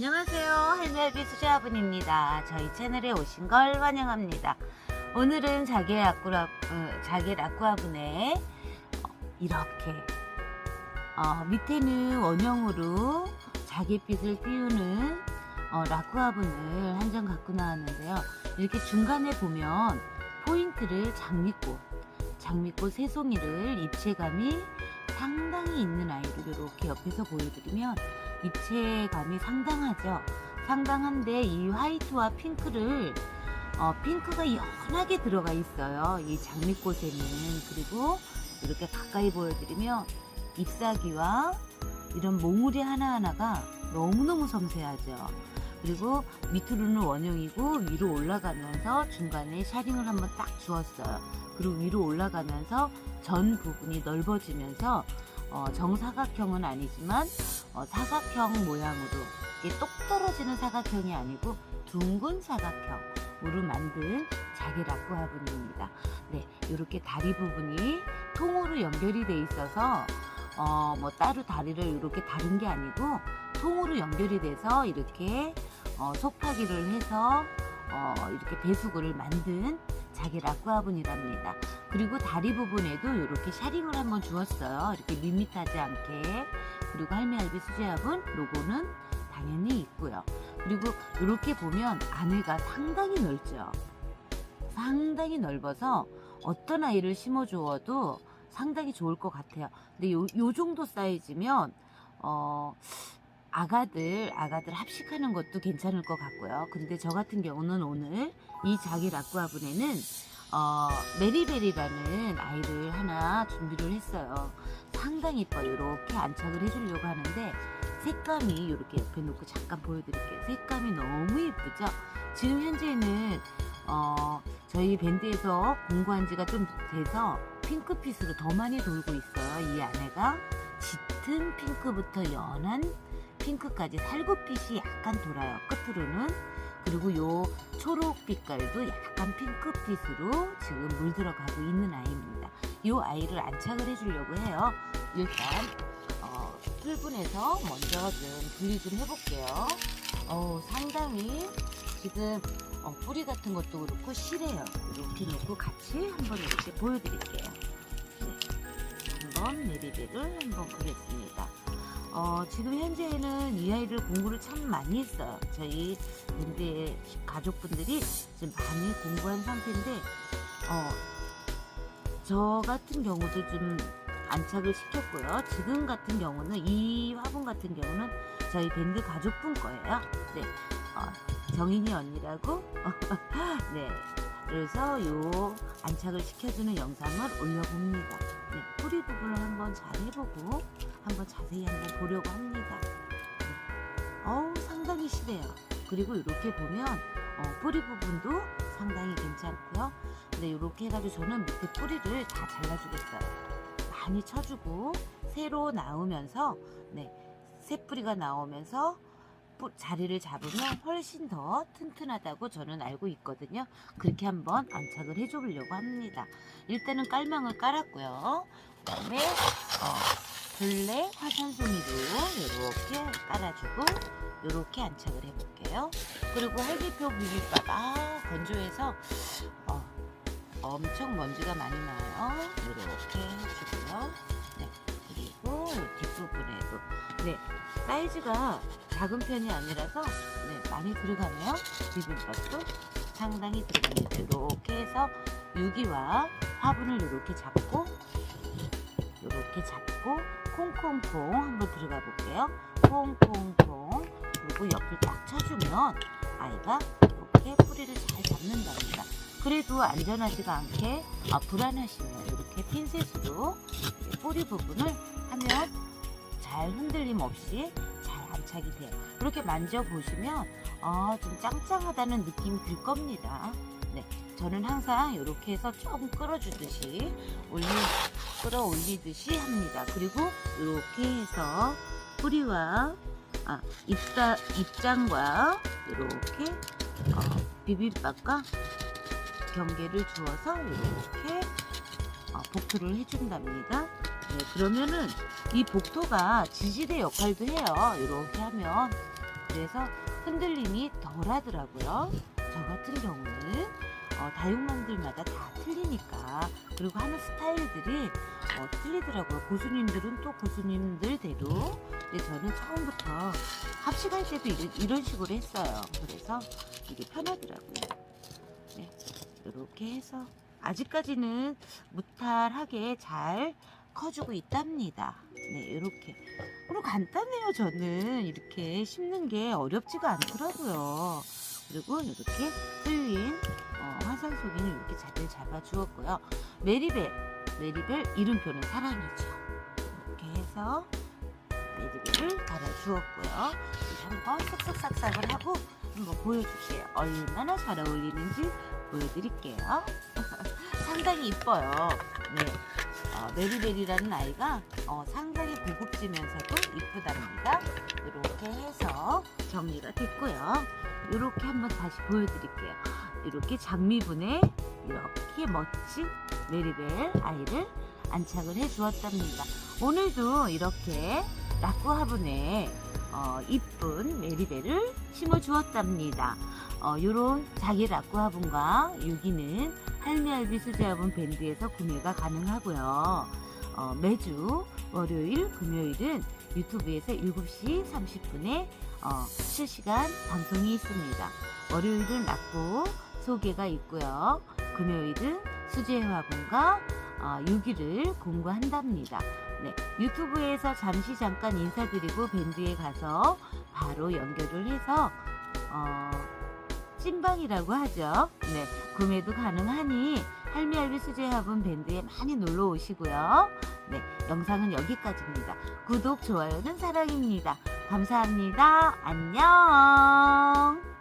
안녕하세요. 할매할비 수자분입니다. 저희 채널에 오신 걸 환영합니다. 오늘은 자기 라꾸라, 어, 자기 라꾸아분에 어, 이렇게 어, 밑에는 원형으로 자기 빛을 띄우는 어, 라꾸아분을 한 장 갖고 나왔는데요. 이렇게 중간에 보면 포인트를 장미꽃, 장미꽃 세 송이를 입체감이 상당히 있는 아이를 이렇게 옆에서 보여드리면 입체감이 상당하죠. 상당한데 이 화이트와 핑크를 어, 핑크가 연하게 들어가 있어요. 이 장미꽃에는 그리고 이렇게 가까이 보여드리면 잎사귀와 이런 몽우리 하나하나가 너무너무 섬세하죠. 그리고 밑으로는 원형이고 위로 올라가면서 중간에 샤링을 한번 딱 주었어요. 그리고 위로 올라가면서 전 부분이 넓어지면서 어, 정사각형은 아니지만 어, 사각형 모양으로 똑 떨어지는 사각형이 아니고 둥근 사각형으로 만든 자기 라꾸 화분입니다. 네, 이렇게 다리 부분이 통으로 연결이 돼 있어서 어, 뭐 따로 다리를 이렇게 다른 게 아니고 통으로 연결이 돼서 이렇게 어, 속파기를 해서 어, 이렇게 배수구를 만든 자기 라꾸 화분이랍니다. 그리고 다리 부분에도 이렇게 샤링을 한번 주었어요. 이렇게 밋밋하지 않게. 그리고 할매할비 수제합은 로고는 당연히 있고요. 그리고 이렇게 보면 안에가 상당히 넓죠. 상당히 넓어서 어떤 아이를 심어주어도 상당히 좋을 것 같아요. 근데 요, 요 정도 사이즈면 어, 아가들 아가들 합식하는 것도 괜찮을 것 같고요. 근데 저 같은 경우는 오늘 이 자기 라꾸아분에는 어, 메리베리라는 아이를 하나 준비를 했어요. 상당히 이뻐요. 이렇게 안착을 해주려고 하는데 색감이 이렇게 옆에 놓고 잠깐 보여드릴게요. 색감이 너무 예쁘죠? 지금 현재는 어, 저희 밴드에서 공부한 지가 좀 돼서 핑크빛으로 더 많이 돌고 있어요. 이 안에가 짙은 핑크부터 연한 핑크까지 살구빛이 약간 돌아요. 끝으로는 그리고 요 초록 빛깔도 약간 핑크빛으로 지금 물들어가고 있는 아이입니다. 이 아이를 안착을 해주려고 해요. 일단 어, 풀분에서 먼저 좀 분리 좀 해볼게요. 어, 상당히 지금 어, 뿌리 같은 것도 그렇고 실해요. 이렇게 놓고 같이 한번 이렇게 보여드릴게요. 네. 한번 메리베를 한번 보겠습니다. 어, 지금 현재는 이 아이를 공부를 참 많이 했어요. 저희 밴드의 가족분들이 지금 많이 공부한 상태인데, 어, 저 같은 경우도 좀 안착을 시켰고요. 지금 같은 경우는 이 화분 같은 경우는 저희 밴드 가족분 거예요. 네, 어, 정인이 언니라고. 네, 그래서 요 안착을 시켜주는 영상을 올려봅니다. 네, 뿌리 부분을 한번 잘 해보고 한번 자세히 한번 보려고 합니다. 네. 어우 상당히 실해요. 그리고 이렇게 보면 어, 뿌리 부분도 상당히 괜찮고요. 근데 이렇게 해가지고 저는 밑에 뿌리를 다 잘라주겠어요. 많이 쳐주고 새로 나오면서 네, 새 뿌리가 나오면서 뿌- 자리를 잡으면 훨씬 더 튼튼하다고 저는 알고 있거든요. 그렇게 한번 안착을 해주려고 합니다. 일단은 깔망을 깔았고요. 그 다음에 어, 블랙 화산송이도 이렇게 깔아주고 이렇게 안착을 해볼게요. 그리고 할기표 비빔밥 아 건조해서 어, 엄청 먼지가 많이 나요. 이렇게 해주고요. 네 그리고 이 뒷부분에도 네 사이즈가 작은 편이 아니라서 네 많이 들어가면 비빔밥도 상당히 들어갑니다. 이렇게 해서 유기와 화분을 이렇게 잡고 이렇게 잡고 콩콩콩 한번 들어가 볼게요. 콩콩콩 그리고 옆을 딱 쳐주면 아이가 이렇게 뿌리를 잘 잡는답니다. 그래도 안전하지가 않게 아, 불안하시면 이렇게 핀셋으로 뿌리 부분을 하면 잘 흔들림 없이 잘 안착이 돼요. 이렇게 만져보시면 아, 좀 짱짱하다는 느낌이 들 겁니다. 네, 저는 항상 이렇게 해서 조금 끌어주듯이 올리, 끌어올리듯이 합니다. 그리고 이렇게 해서 뿌리와 아, 입자, 입장과 이렇게 어, 비빔밥과 경계를 주어서 이렇게 어, 복토를 해준답니다. 네, 그러면은 이 복토가 지지대 역할도 해요. 이렇게 하면 그래서 흔들림이 덜 하더라고요. 저 같은 경우는 어, 다육맘들마다 다 틀리니까 그리고 하는 스타일들이 어, 틀리더라고요. 고수님들은 또 고수님들대로 근데 저는 처음부터 합식할 때도 이런, 이런 식으로 했어요. 그래서 이게 편하더라고요. 네, 이렇게 해서 아직까지는 무탈하게 잘 커주고 있답니다. 네, 이렇게. 그리고 간단해요, 저는. 이렇게 심는 게 어렵지가 않더라고요. 그리고 이렇게 틀린 어, 화산 속에는 이렇게 자리를 잡아 주었고요. 메리벨, 메리벨 이름표는 사랑이죠. 이렇게 해서 메리벨을 달아 주었고요. 이제 한번 싹싹싹싹을 하고 한번 보여줄게요. 얼마나 잘 어울리는지 보여드릴게요. 상당히 이뻐요. 네. 어, 메리벨이라는 아이가 어, 상당히 고급지면서도 이쁘답니다. 이렇게 해서 정리가 됐고요. 이렇게 한번 다시 보여드릴게요. 이렇게 장미분에 이렇게 멋진 메리벨 아이를 안착을 해 주었답니다. 오늘도 이렇게 낙구 화분에 어, 이쁜 메리벨을 심어 주었답니다. 어, 요런 자기 낙구 화분과 유기는 할미알비 수제 화분 밴드에서 구매가 가능하고요. 어, 매주 월요일, 금요일은 유튜브에서 7시 30분에 어, 실시간 방송이 있습니다. 월요일은 낙구 소개가 있고요. 금요일은 수제 화분과 어, 유기를 공부한답니다. 네, 유튜브에서 잠시 잠깐 인사드리고 밴드에 가서 바로 연결을 해서 어, 찐방이라고 하죠. 네, 구매도 가능하니 할미 할미 수제 화분 밴드에 많이 놀러 오시고요. 네, 영상은 여기까지입니다. 구독, 좋아요는 사랑입니다. 감사합니다. 안녕.